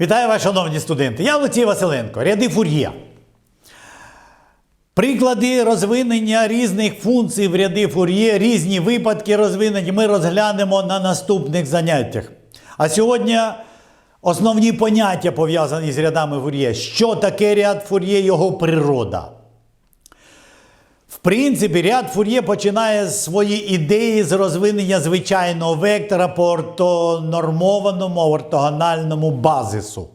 Вітаю вас, шановні студенти. Я Олексій Василенко, ряди Фур'є. Приклади розвинення різних функцій в ряди Фур'є, різні випадки розвинення ми розглянемо на наступних заняттях. А сьогодні основні поняття пов'язані з рядами Фур'є. Що таке ряд Фур'є, його природа. В принципі, ряд Фур'є починає свої ідеї з розвинення звичайного вектора по ортонормованому ортогональному базису.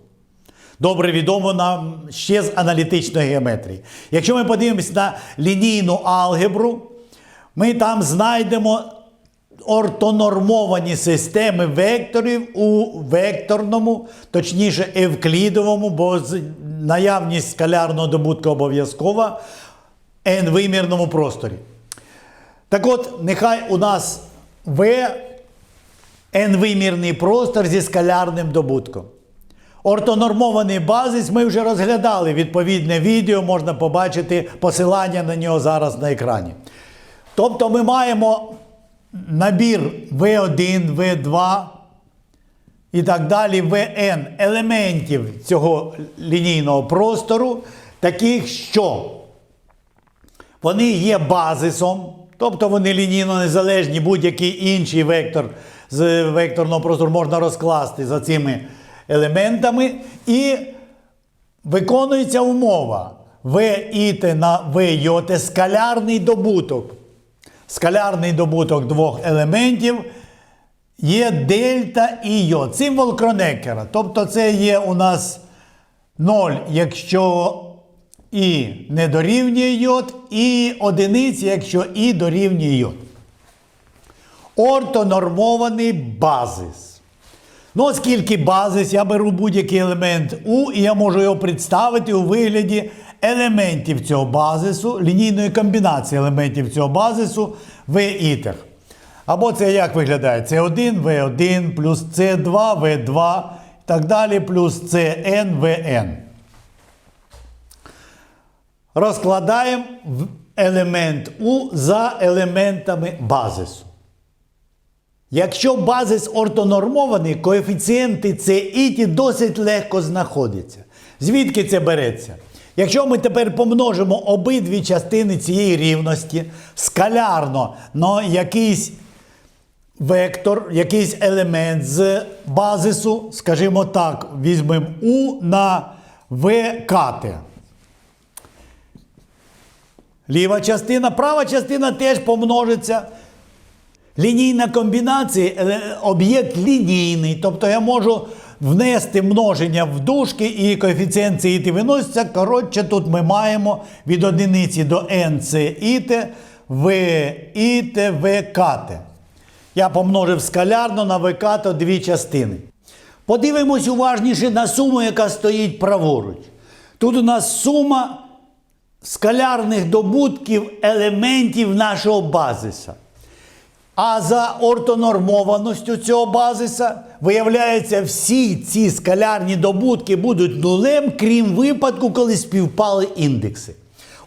Добре відомо нам ще з аналітичної геометрії. Якщо ми подивимось на лінійну алгебру, ми там знайдемо ортонормовані системи векторів у векторному, точніше евклідовому, бо наявність скалярного добутку обов'язкова n-вимірному просторі. Так от, нехай у нас V n-вимірний простор зі скалярним добутком. Ортонормований базис ми вже розглядали. Відповідне відео можна побачити посилання на нього зараз на екрані. Тобто ми маємо набір V1, V2 і так далі, Vn елементів цього лінійного простору, таких, що вони є базисом, тобто вони лінійно незалежні, будь-який інший вектор з векторного простору можна розкласти за цими елементами. І виконується умова В іте на В йоте скалярний добуток. Скалярний добуток двох елементів є дельта і йод. Символ Кронекера. Тобто це є у нас 0, якщо і не дорівнює йод, і одиниці, якщо і дорівнює йод. Ортонормований базис. Ну, оскільки базис, я беру будь-який елемент У, і я можу його представити у вигляді елементів цього базису, лінійної комбінації елементів цього базису В ітер. Або це як виглядає? С1, В1 плюс С2, В2 і так далі, плюс СН, ВН. Розкладаємо в елемент У за елементами базису. Якщо базис ортонормований, коефіцієнти С і ті досить легко знаходяться. Звідки це береться? Якщо ми тепер помножимо обидві частини цієї рівності скалярно на якийсь вектор, якийсь елемент з базису, скажімо так, візьмемо У на В кати. Ліва частина, права частина теж помножиться. Лінійна комбінація е, об'єкт лінійний. Тобто я можу внести множення в дужки і коефіцієнт ці іти виноситься. Коротше, тут ми маємо від одиниці до n це іте, в іте, в кате. Я помножив скалярно на в като дві частини. Подивимось уважніше на суму, яка стоїть праворуч. Тут у нас сума скалярних добутків елементів нашого базиса. А за ортонормованістю цього базиса, виявляється, всі ці скалярні добутки будуть нулем, крім випадку, коли співпали індекси.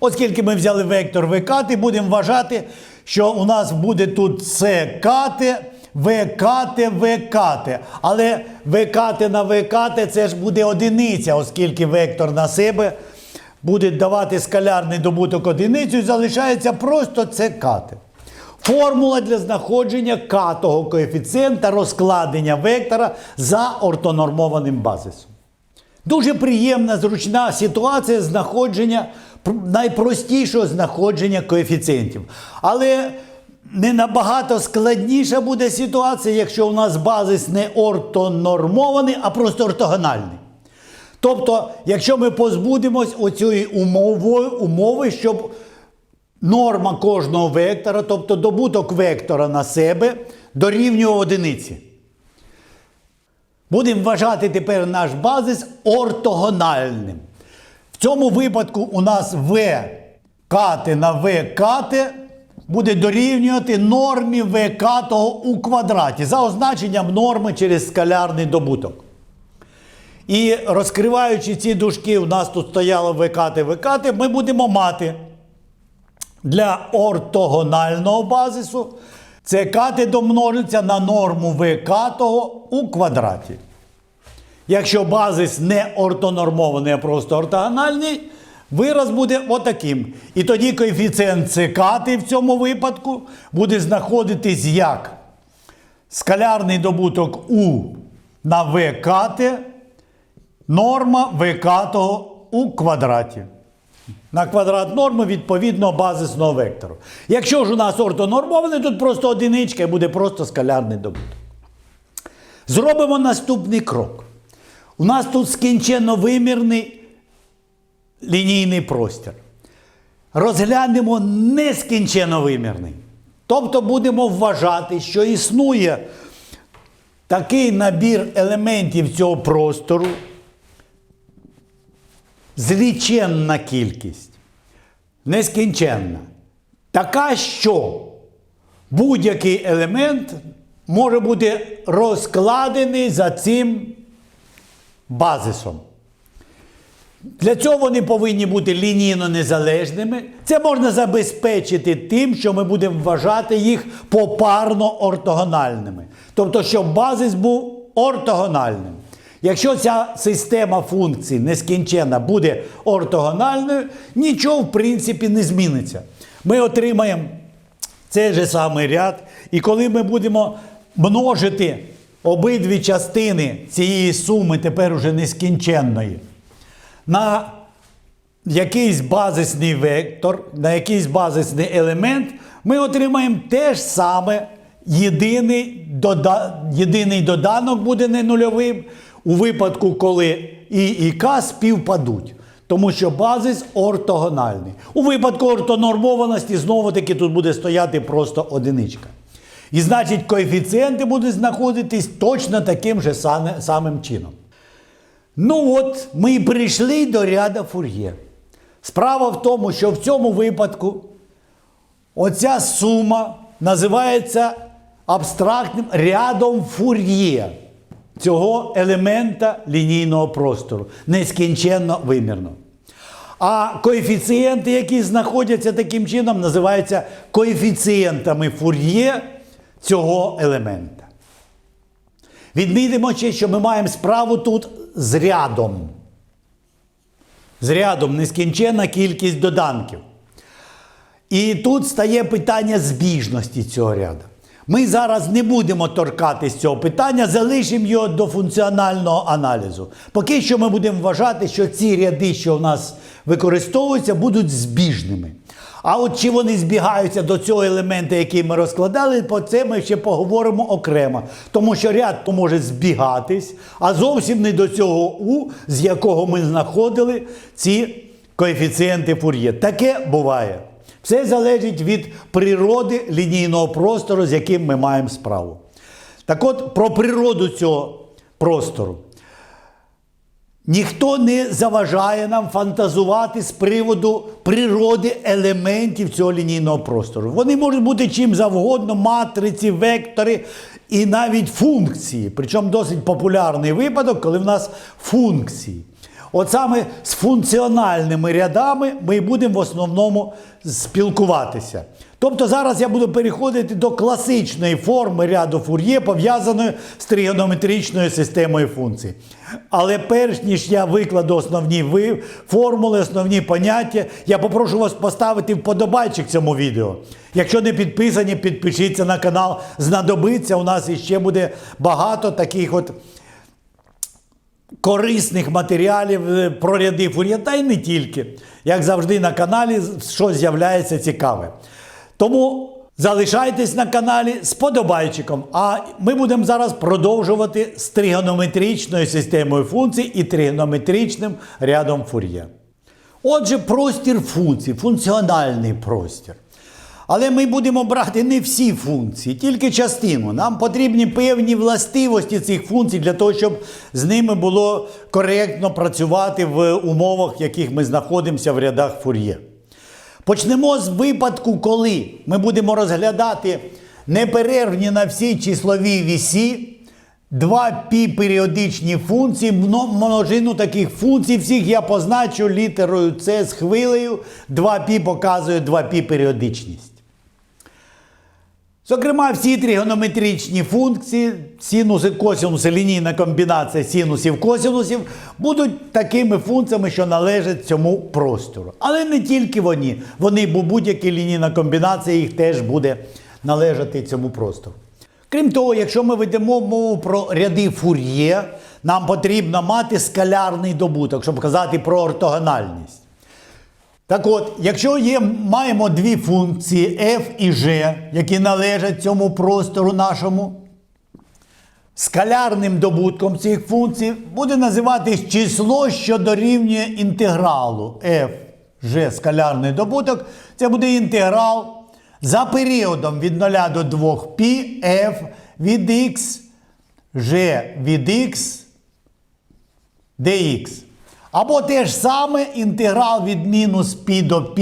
Оскільки ми взяли вектор ВК, будемо вважати, що у нас буде тут СКТ, ВКТ, ВКТ. Але ВКТ на ВКТ це ж буде одиниця, оскільки вектор на себе буде давати скалярний добуток одиницю залишається просто СКТ. Формула для знаходження катого коефіцієнта розкладення вектора за ортонормованим базисом. Дуже приємна, зручна ситуація знаходження найпростішого знаходження коефіцієнтів. Але не набагато складніша буде ситуація, якщо у нас базис не ортонормований, а просто ортогональний. Тобто, якщо ми позбудемось оцієї умови, умови, щоб норма кожного вектора, тобто добуток вектора на себе, дорівнює одиниці. Будемо вважати тепер наш базис ортогональним. В цьому випадку у нас В кати на В кати буде дорівнювати нормі В катого у квадраті за означенням норми через скалярний добуток. І розкриваючи ці дужки, у нас тут стояло викати, викати, ми будемо мати для ортогонального базису це кати домножиться на норму викатого у квадраті. Якщо базис не ортонормований, а просто ортогональний, вираз буде отаким. І тоді коефіцієнт цикати в цьому випадку буде знаходитись як скалярний добуток У на В норма В катого у квадраті. На квадрат норми відповідно базисного вектору. Якщо ж у нас ортонормований, тут просто одиничка і буде просто скалярний добуток. Зробимо наступний крок. У нас тут скінченно вимірний лінійний простір. Розглянемо нескінченно вимірний. Тобто будемо вважати, що існує такий набір елементів цього простору, зліченна кількість, нескінченна. Така, що будь-який елемент може бути розкладений за цим базисом. Для цього вони повинні бути лінійно незалежними. Це можна забезпечити тим, що ми будемо вважати їх попарно ортогональними. Тобто, щоб базис був ортогональним. Якщо ця система функцій нескінченна буде ортогональною, нічого в принципі не зміниться. Ми отримаємо цей же самий ряд, і коли ми будемо множити обидві частини цієї суми, тепер уже нескінченної, на якийсь базисний вектор, на якийсь базисний елемент, ми отримаємо те ж саме. Єдиний доданок буде не нульовим у випадку, коли І і К співпадуть. Тому що базис ортогональний. У випадку ортонормованості знову-таки тут буде стояти просто одиничка. І значить, коефіцієнти будуть знаходитись точно таким же самим чином. Ну от, ми і прийшли до ряда фур'є. Справа в тому, що в цьому випадку оця сума називається абстрактним рядом фур'є цього елемента лінійного простору, нескінченно вимірно. А коефіцієнти, які знаходяться таким чином, називаються коефіцієнтами фур'є цього елемента. Відмітимо ще, що ми маємо справу тут з рядом. З рядом нескінченна кількість доданків. І тут стає питання збіжності цього ряду. Ми зараз не будемо торкатись цього питання, залишимо його до функціонального аналізу. Поки що ми будемо вважати, що ці ряди, що в нас використовуються, будуть збіжними. А от чи вони збігаються до цього елемента, який ми розкладали, про це ми ще поговоримо окремо. Тому що ряд може збігатись, а зовсім не до цього У, з якого ми знаходили ці коефіцієнти фур'є. Таке буває. Все залежить від природи лінійного простору, з яким ми маємо справу. Так от, про природу цього простору. Ніхто не заважає нам фантазувати з приводу природи елементів цього лінійного простору. Вони можуть бути чим завгодно, матриці, вектори і навіть функції. Причому досить популярний випадок, коли в нас функції. От саме з функціональними рядами ми будемо в основному спілкуватися. Тобто зараз я буду переходити до класичної форми ряду фур'є, пов'язаної з тригонометричною системою функцій. Але перш ніж я викладу основні формули, основні поняття, я попрошу вас поставити вподобайчик цьому відео. Якщо не підписані, підпишіться на канал. Знадобиться. У нас іще буде багато таких от корисних матеріалів е, про ряди фур'є, та й не тільки. Як завжди на каналі щось з'являється цікаве. Тому залишайтесь на каналі з подобайчиком. А ми будемо зараз продовжувати з тригонометричною системою функцій і тригонометричним рядом фур'є. Отже, простір функцій, функціональний простір. Але ми будемо брати не всі функції, тільки частину. Нам потрібні певні властивості цих функцій для того, щоб з ними було коректно працювати в умовах, в яких ми знаходимося в рядах фур'є. Почнемо з випадку, коли ми будемо розглядати неперервні на всій числовій вісі два пі періодичні функції, множину таких функцій. Всіх я позначу літерою С з хвилею. 2π показує 2π періодичність. Зокрема, всі тригонометричні функції, синуси, косинуси, лінійна комбінація синусів, косинусів будуть такими функціями, що належать цьому простору. Але не тільки вони. Вони, бо будь-які лінійна комбінація їх теж буде належати цьому простору. Крім того, якщо ми ведемо мову про ряди фур'є, нам потрібно мати скалярний добуток, щоб казати про ортогональність. Так от, якщо є, маємо дві функції f і g, які належать цьому простору нашому, скалярним добутком цих функцій буде називатись число, що дорівнює інтегралу f, g, скалярний добуток. Це буде інтеграл за періодом від 0 до 2 π f від x, g від x dx. Або те ж саме інтеграл від мінус π до π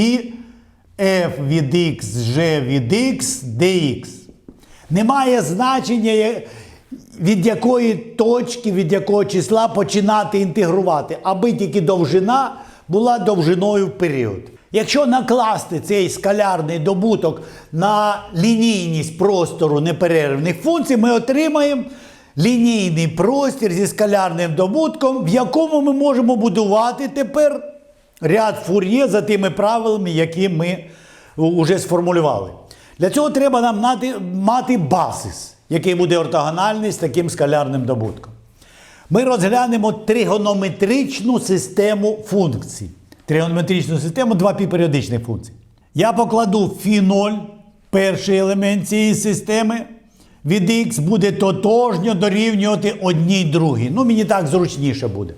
f від x, g від x, dx. Немає значення, від якої точки, від якого числа починати інтегрувати, аби тільки довжина була довжиною в період. Якщо накласти цей скалярний добуток на лінійність простору неперервних функцій, ми отримаємо лінійний простір зі скалярним добутком, в якому ми можемо будувати тепер ряд фур'є за тими правилами, які ми вже сформулювали. Для цього треба нам мати, базис, який буде ортогональний з таким скалярним добутком. Ми розглянемо тригонометричну систему функцій. Тригонометричну систему 2 періодичних функцій. Я покладу фі0, перший елемент цієї системи. Від х буде тотожньо дорівнювати одній другій. Ну, мені так зручніше буде.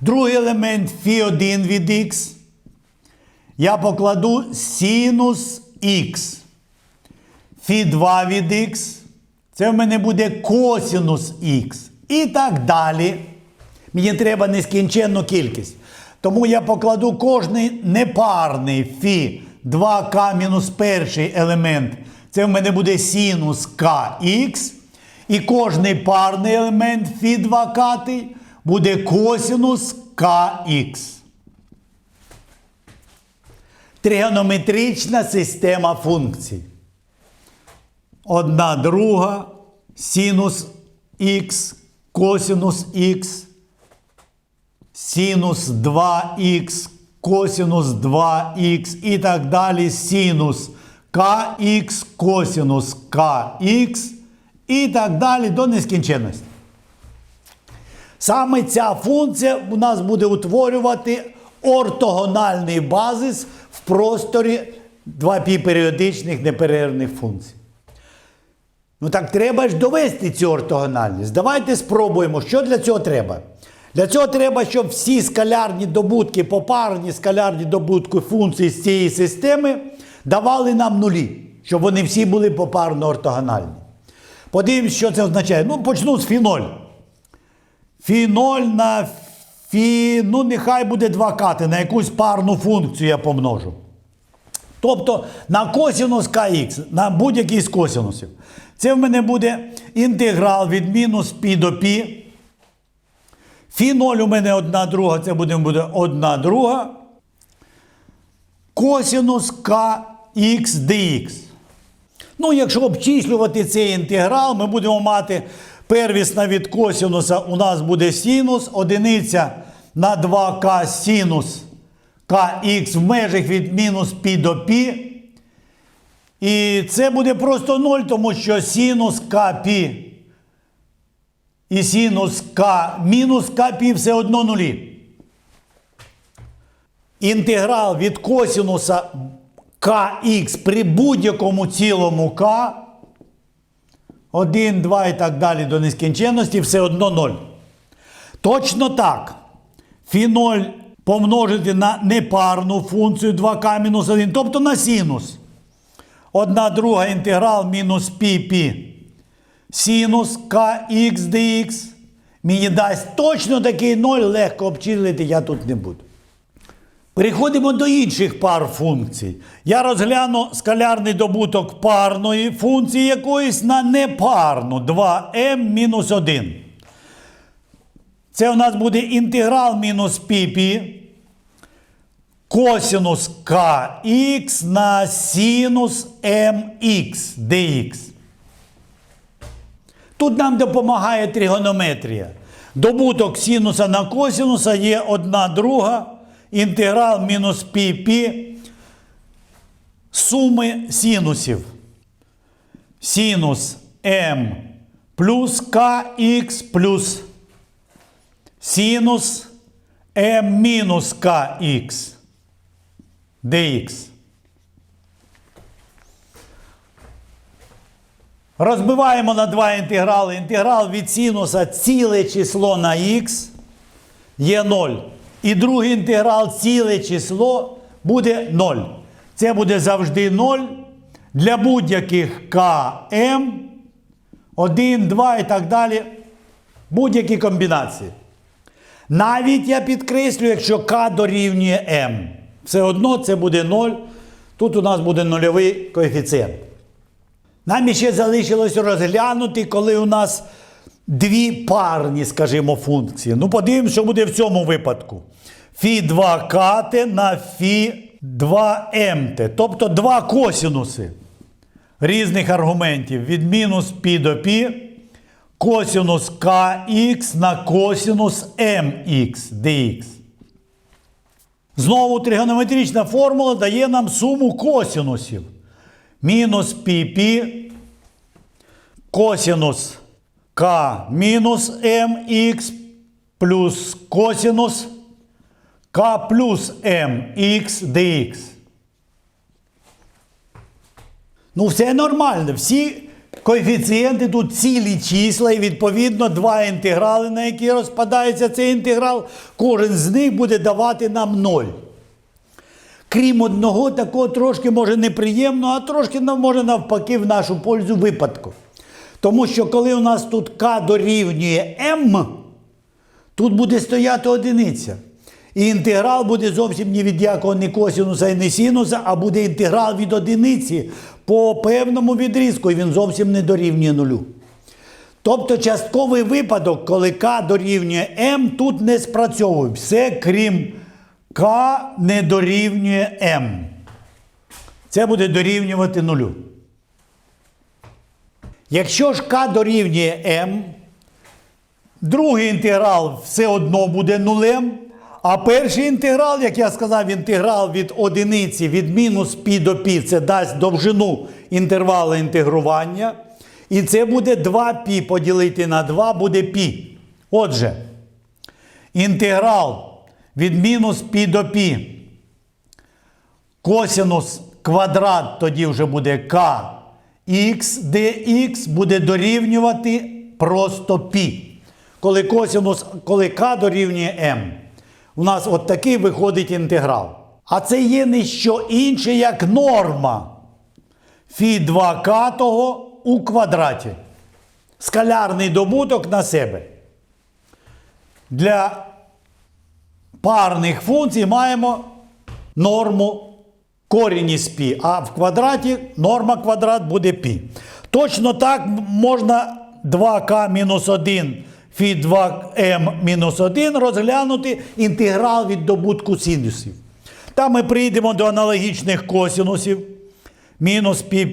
Другий елемент фі1 від х. Я покладу синус х. Фі2 від х. Це в мене буде косинус х. І так далі. Мені треба нескінченну кількість. Тому я покладу кожний непарний фі 2к мінус перший елемент. Це в мене буде синус кх. І кожний парний елемент фі 2к буде косинус кх. Тригонометрична система функцій. Одна друга, синус х, косинус х, синус 2х, косинус 2х і так далі. Синус kx, косинус kx і так далі до нескінченності. Саме ця функція у нас буде утворювати ортогональний базис в просторі 2 періодичних неперервних функцій. Ну так треба ж довести цю ортогональність. Давайте спробуємо, що для цього треба. Для цього треба, щоб всі скалярні добутки, попарні скалярні добутки функцій з цієї системи давали нам нулі, щоб вони всі були попарно ортогональні. Подивимось, що це означає. Ну, почну з фі0. Фі0 на фі, ну нехай буде 2 кати, на якусь парну функцію я помножу. Тобто на косинус kx, на будь-який з косинусів. Це в мене буде інтеграл від мінус π до π. Фі 0 у мене одна друга, це буде, буде одна друга. Косинус x dx. Ну, якщо обчислювати цей інтеграл, ми будемо мати первісна від косінуса у нас буде синус, одиниця на 2К синус kx в межах від мінус пі до пі. І це буде просто 0, тому що синус Кпі і синус K мінус Кпі все одно нулі. Інтеграл від косінуса kx при будь-якому цілому k 1, 2 і так далі до нескінченності все одно 0. Точно так. Фі0 помножити на непарну функцію 2К-1, тобто на синус. Одна друга інтеграл мінус пі пі. Синус kx dx. Мені дасть точно такий 0, легко обчислити я тут не буду. Переходимо до інших пар функцій. Я розгляну скалярний добуток парної функції якоїсь на непарну 2m-1. Це у нас буде інтеграл мінус пі-пі. косинус kx на синус mx dx. Тут нам допомагає тригонометрія. Добуток синуса на косинуса є одна друга, інтеграл мінус пі суми синусів. Синус m плюс kx плюс синус m мінус kx dx. Розбиваємо на два інтеграли. Інтеграл від синуса ціле число на х є 0. І другий інтеграл ціле число буде 0. Це буде завжди 0 для будь-яких km, 1, 2 і так далі. Будь-які комбінації. Навіть я підкреслю, якщо k дорівнює m. Все одно це буде 0. Тут у нас буде нульовий коефіцієнт. Нам ще залишилось розглянути, коли у нас дві парні, скажімо, функції. Ну, подивимось, що буде в цьому випадку. Фі 2 кт на фі 2 мт. Тобто два косінуси різних аргументів від мінус пі до пі. Косінус kx на косінус mx dx. Знову тригонометрична формула дає нам суму косінусів. Мінус пі пі косінус k мінус mx плюс косінус k плюс mx dx. Ну, все нормально. Всі коефіцієнти тут цілі числа, і відповідно два інтеграли, на які розпадається цей інтеграл, кожен з них буде давати нам 0. Крім одного, такого трошки може неприємно, а трошки нам може навпаки в нашу пользу випадку. Тому що коли у нас тут k дорівнює m, тут буде стояти одиниця. І інтеграл буде зовсім ні від якого ні косінуса і ні синуса, а буде інтеграл від одиниці по певному відрізку, і він зовсім не дорівнює нулю. Тобто частковий випадок, коли k дорівнює m, тут не спрацьовує. Все крім k не дорівнює m. Це буде дорівнювати нулю. Якщо ж k дорівнює m, другий інтеграл все одно буде нулем. А перший інтеграл, як я сказав, інтеграл від одиниці від мінус пі до пі, це дасть довжину інтервалу інтегрування. І це буде 2π поділити на 2 буде пі. Отже, інтеграл від мінус пі до пі. Косинус квадрат тоді вже буде k де х буде дорівнювати просто пі. Коли косинус, коли k дорівнює m. У нас от такий виходить інтеграл. А це є не що інше, як норма фі 2к того у квадраті. Скалярний добуток на себе. Для парних функцій маємо норму корінь із пі, а в квадраті норма квадрат буде пі. Точно так можна 2к мінус 1 фі 2m мінус 1 розглянути інтеграл від добутку синусів. Там ми прийдемо до аналогічних косинусів. Мінус пі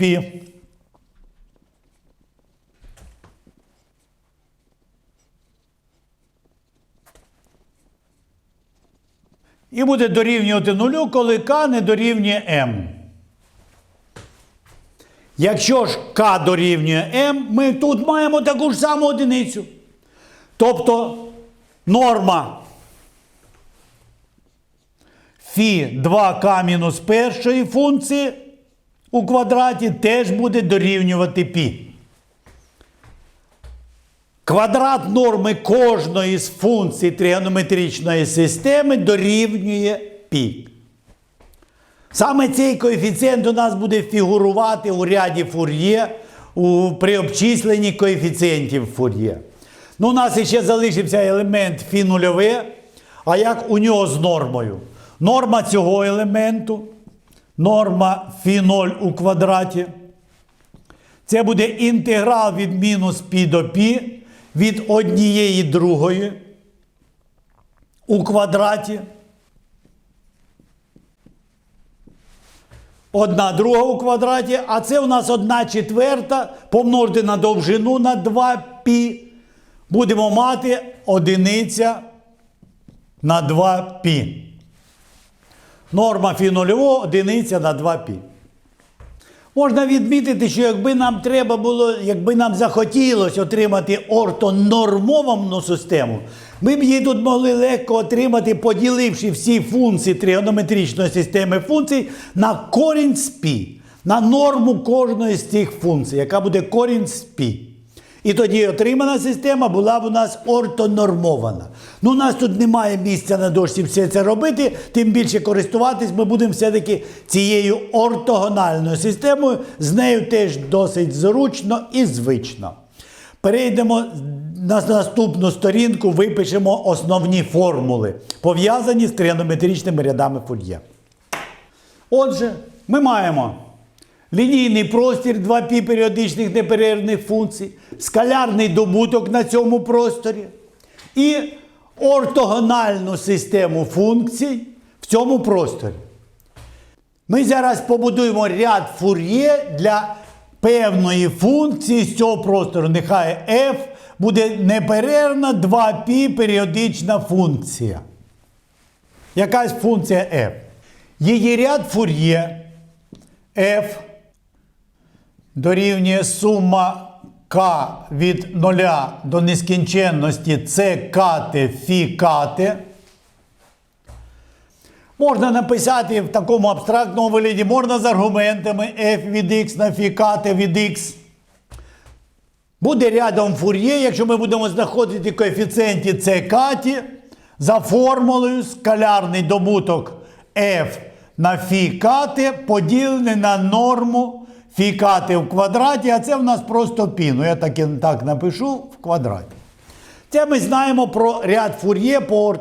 І буде дорівнювати нулю, коли k не дорівнює m. Якщо ж k дорівнює m, ми тут маємо таку ж саму одиницю. Тобто норма фі 2k мінус першої функції у квадраті теж буде дорівнювати пі. Квадрат норми кожної з функцій тригонометричної системи дорівнює пі. Саме цей коефіцієнт у нас буде фігурувати у ряді фур'є при обчисленні коефіцієнтів фур'є. Ну, у нас ще залишився елемент фі нульове. А як у нього з нормою? Норма цього елементу, норма фі 0 у квадраті. Це буде інтеграл від мінус пі до пі від однієї другої у квадраті. одна друга у квадраті, а це у нас одна четверта помножити на довжину на 2π. Будемо мати одиниця на 2π. Норма фі нульового одиниця на 2π. Можна відмітити, що якби нам треба було, якби нам захотілося отримати ортонормовану систему, ми б її тут могли легко отримати, поділивши всі функції тригонометричної системи функцій на корінь з пі, на норму кожної з цих функцій, яка буде корінь з пі. І тоді отримана система була б у нас ортонормована. Ну, у нас тут немає місця на дошці все це робити, тим більше користуватись ми будемо все-таки цією ортогональною системою. З нею теж досить зручно і звично. Перейдемо на наступну сторінку, випишемо основні формули, пов'язані з тригонометричними рядами Фур'є. Отже, ми маємо лінійний простір 2π періодичних неперервних функцій, скалярний добуток на цьому просторі і ортогональну систему функцій в цьому просторі. Ми зараз побудуємо ряд фур'є для певної функції з цього простору. Нехай f буде неперервна 2π періодична функція. Якась функція f. Її ряд фур'є f дорівнює сума k від 0 до нескінченності це кате. Можна написати в такому абстрактному вигляді, можна з аргументами f від x на фі кате від x. Буде рядом фур'є, якщо ми будемо знаходити коефіцієнті це за формулою скалярний добуток f на фі кати поділений на норму фі кати в квадраті, а це в нас просто пі. Ну я так, і так напишу в квадраті. Це ми знаємо про ряд фур'є по,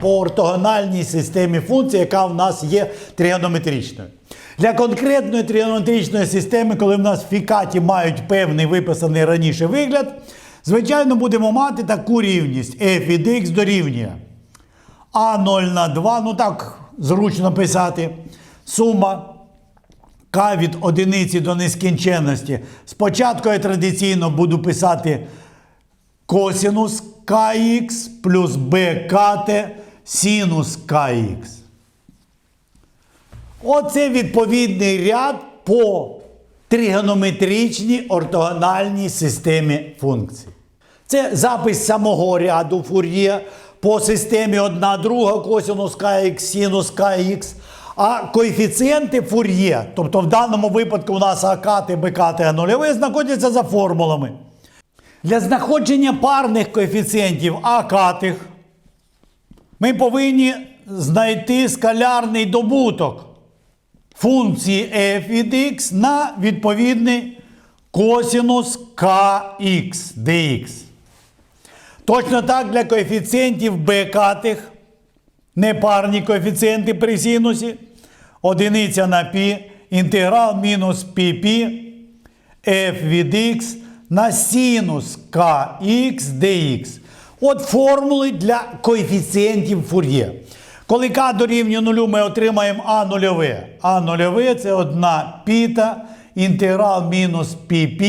по ортогональній системі функцій, яка в нас є тригонометричною. Для конкретної тригонометричної системи, коли в нас фікаті мають певний виписаний раніше вигляд, звичайно, будемо мати таку рівність f від x дорівнює а0 на 2, ну так зручно писати, сума k від одиниці до нескінченності. Спочатку я традиційно буду писати косінус kx плюс bkt синус kx. Оце відповідний ряд по тригонометричній ортогональній системі функцій. Це запис самого ряду фур'є по системі 1 друга косинус kx, синус kx. А коефіцієнти фур'є, тобто в даному випадку у нас акати, бекати, а нульові, знаходяться за формулами. Для знаходження парних коефіцієнтів акатих ми повинні знайти скалярний добуток функції f від x на відповідний косинус kx dx. Точно так для коефіцієнтів бекатих, непарні коефіцієнти при синусі, одиниця на π, інтеграл мінус ππ, f від x на синус kx dx. От формули для коефіцієнтів фур'є. Коли k дорівнює нулю, ми отримаємо а нульове. А нульове це одна піта, інтеграл мінус ππ.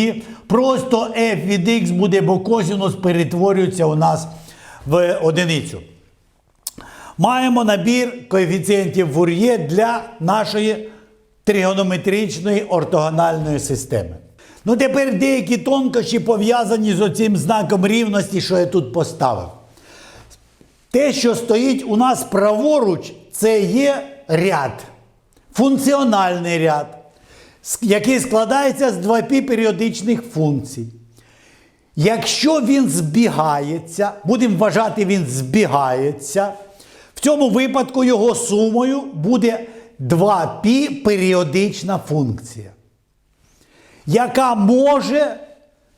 Просто f від x буде, бо косинус перетворюється у нас в одиницю. Маємо набір коефіцієнтів Фур'є для нашої тригонометричної ортогональної системи. Ну, тепер деякі тонкощі пов'язані з оцим знаком рівності, що я тут поставив. Те, що стоїть у нас праворуч, це є ряд, функціональний ряд, який складається з 2π періодичних функцій. Якщо він збігається, будемо вважати, він збігається, в цьому випадку його сумою буде 2π періодична функція, яка може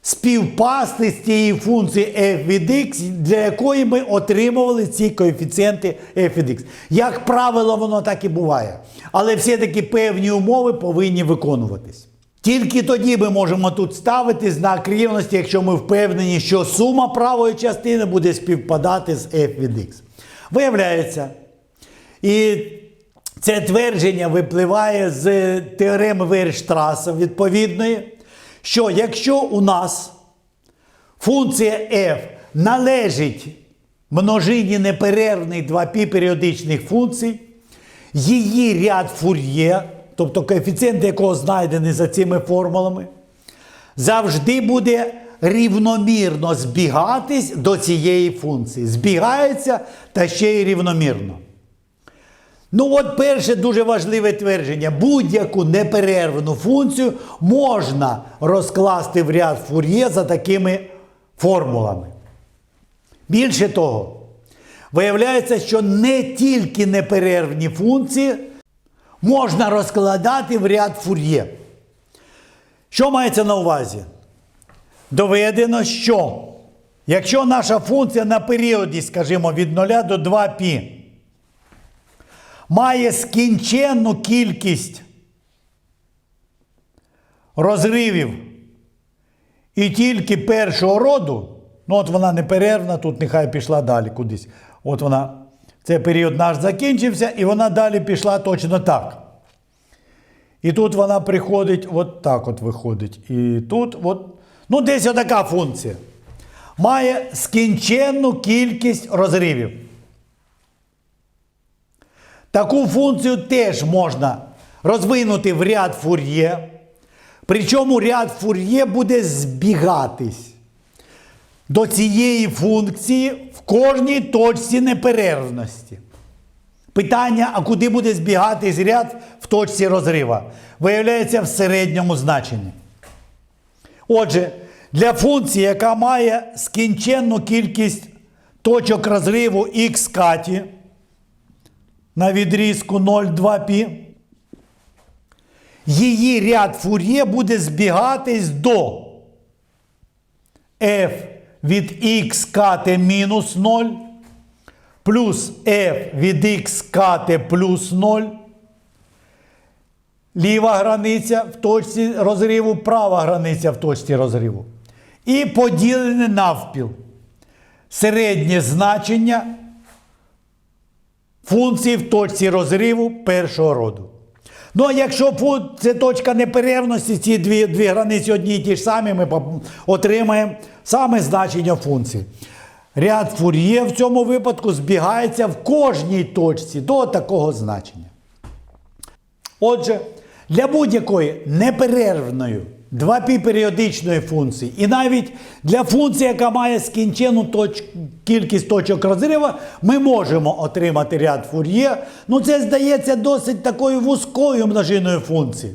співпасти з тією функцією f від x, для якої ми отримували ці коефіцієнти f від x. Як правило, воно так і буває. Але все-таки певні умови повинні виконуватись. Тільки тоді ми можемо тут ставити знак рівності, якщо ми впевнені, що сума правої частини буде співпадати з f від x. Виявляється, і Це твердження випливає з теореми Вейрштраса відповідної, що якщо у нас функція f належить множині неперервних 2π періодичних функцій, її ряд фур'є, тобто коефіцієнт якого знайдений за цими формулами, завжди буде рівномірно збігатись до цієї функції. Збігається та ще й рівномірно. Ну, от перше дуже важливе твердження. Будь-яку неперервну функцію можна розкласти в ряд фур'є за такими формулами. Більше того, виявляється, що не тільки неперервні функції можна розкладати в ряд фур'є. Що мається на увазі? Доведено, що якщо наша функція на періоді, скажімо, від 0 до 2π має скінченну кількість розривів і тільки першого роду, ну от вона неперервна, тут нехай пішла далі кудись. От вона, цей період наш закінчився, і вона далі пішла точно так. І тут вона приходить, от так от виходить. І тут, от, ну десь отака функція. Має скінченну кількість розривів. Таку функцію теж можна розвинути в ряд фур'є. Причому ряд фур'є буде збігатись до цієї функції в кожній точці неперервності. Питання, а куди буде збігатись ряд в точці розрива, виявляється в середньому значенні. Отже, для функції, яка має скінченну кількість точок розриву х каті на відрізку 0,2π, її ряд фур'є буде збігатись до f від x кати мінус 0 плюс f від x кати плюс 0. Ліва границя в точці розриву, права границя в точці розриву. І поділене навпіл. Середнє значення функції в точці розриву першого роду. Ну, а якщо це точка неперервності, ці дві, дві границі одні і ті ж самі, ми отримаємо саме значення функції. Ряд фур'є в цьому випадку збігається в кожній точці до такого значення. Отже, для будь-якої неперервної 2π функції, і навіть для функції, яка має скінчену точ... кількість точок розриву, ми можемо отримати ряд фур'є. Ну, це здається досить такою вузькою множиною функції.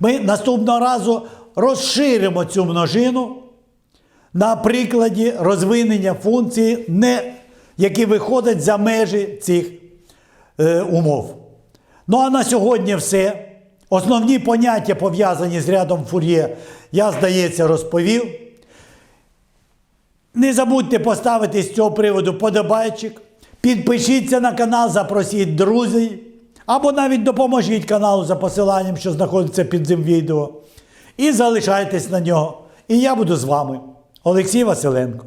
Ми наступного разу розширимо цю множину на прикладі розвинення функції, не... які виходять за межі цих е, умов. Ну а на сьогодні все. Основні поняття, пов'язані з рядом фур'є, я, здається, розповів. Не забудьте поставити з цього приводу подобайчик. Підпишіться на канал, запросіть друзів. Або навіть допоможіть каналу за посиланням, що знаходиться під цим відео. І залишайтесь на нього. І я буду з вами, Олексій Василенко.